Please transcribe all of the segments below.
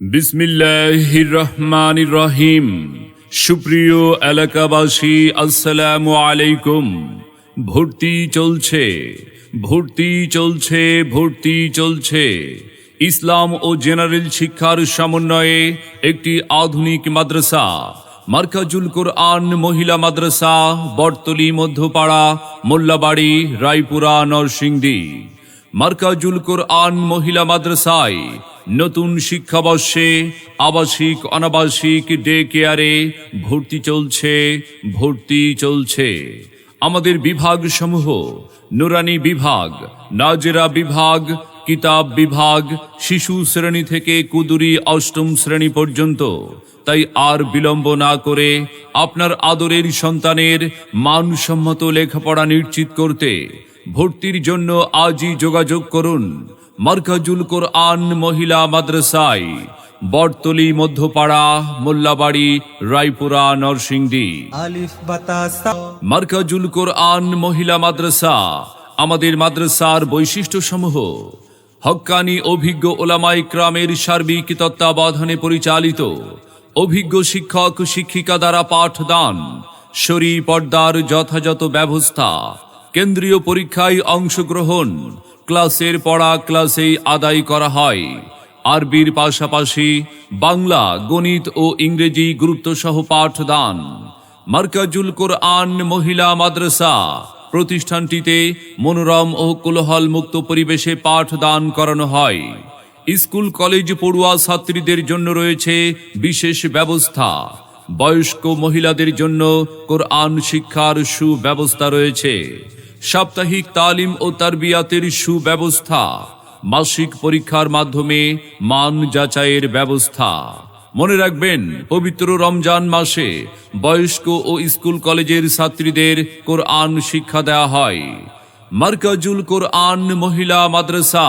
বিসমিল্লাহির রহমানির রহিম সুপ্রিয় এলাকাবাসী, আসসালামু আলাইকুম। ভর্তি চলছে ভর্তি চলছে ভর্তি চলছে। ইসলাম ও জেনারেল শিক্ষার সমন্বয়ে একটি আধুনিক মাদ্রাসা, মার্কাজুল কোরআন মহিলা মাদ্রাসা, বটতলি, মধ্যপাড়া, মোল্লাবাড়ি, রায়পুরা, নরসিংদী। মার্কাজুল কোরআন মহিলা মাদ্রাসায় নতুন শিক্ষাবর্ষে আবাসিক, অনাবাসিক ডে কেয়ারে ভর্তি চলছে ভর্তি চলছে। আমাদের বিভাগ সমূহ নুরানি বিভাগ, নাজেরা বিভাগ, কিতাব বিভাগ, শিশু শ্রেণি থেকে কুদুরি অষ্টম শ্রেণি পর্যন্ত। তাই আর বিলম্ব না করে আপনার আদরের সন্তানের মানসম্মত লেখাপড়া নিশ্চিত করতে ভর্তির জন্য আজই যোগাযোগ করুন। মার্কাজুল কোরআন মহিলা মাদ্রাসায় বটতলি মধ্যপাড়া মোল্লাবাড়ি রায়পুরা নরসিংদী। মার্কাজুল কোরআন মহিলা মাদ্রাসা আমাদের মাদ্রাসার বৈশিষ্ট্যসমূহ। হক্কানি অভিজ্ঞ ওলামাই ক্রামের সার্বিক তত্ত্বাবধানে পরিচালিত। অভিজ্ঞ শিক্ষক শিক্ষিকা দ্বারা পাঠদান। শরী পর্দার যথাযথ ব্যবস্থা। কেন্দ্রীয় পরীক্ষায় অংশগ্রহণ। ক্লাসের পড়া ক্লাসেই আদায় করা হয়। আরবির পাশাপাশি বাংলা, গণিত ও ইংরেজি গুরুত্বসহ পাঠদান। মার্কাজুল কোরআন মহিলা মাদ্রাসা প্রতিষ্ঠানটিতে মনোরম ও কোলাহল মুক্ত পরিবেশে পাঠদান করানো হয়। স্কুল, কলেজ পড়ুয়া ছাত্রীদের জন্য রয়েছে বিশেষ ব্যবস্থা। বয়স্ক মহিলাদের জন্য কোরআন শিক্ষার সুব্যবস্থা রয়েছে। সাপ্তাহিক তালিম ও তারবিয়াতের সুব্যবস্থা, মাসিক পরীক্ষার মাধ্যমে মান যাচাইয়ের ব্যবস্থা। মনে রাখবেন, পবিত্র রমজান মাসে বয়স্ক ও স্কুল কলেজের ছাত্রীদের কোরআন শিক্ষা দেওয়া হয়। মার্কাজুল কোরআন মহিলা মাদ্রাসা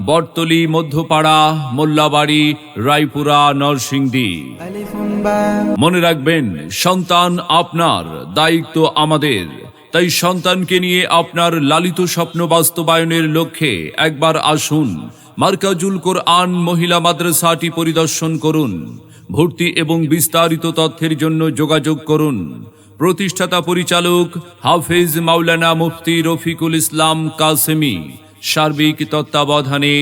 বটতলি, মধ্যপাড়া, মোল্লাবাড়ি, রায়পুরা, নরসিংদী। মনে রাখবেন, সন্তান আপনার, দায়িত্ব আমাদের। তাই সন্তানকে নিয়ে আপনার লালিত স্বপ্ন বাস্তবায়নের লক্ষ্যে একবার আসুন, মার্কাজুল কোরআন মহিলা মাদ্রাসাটি পরিদর্শন করুন, ভর্তি এবং বিস্তারিত তথ্যের জন্য যোগাযোগ করুন। প্রতিষ্ঠাতা পরিচালক হাফেজ মাওলানা মুফতি রফিকুল ইসলাম কাসেমি। সার্বিক তত্ত্বাবধানে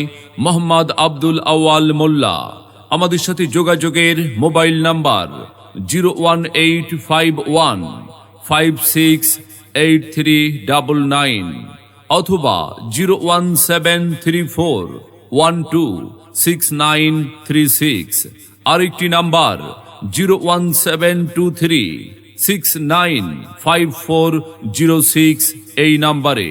মোহাম্মদ আব্দুল আওয়াল মোল্লা। আমাদের সাথে যোগাযোগের mobile number zero one eight five one five six eight three double nine অথবা zero one seven three four one two six nine three six. আরেকটি number zero one seven two three six nine five four zero six এই নাম্বারে।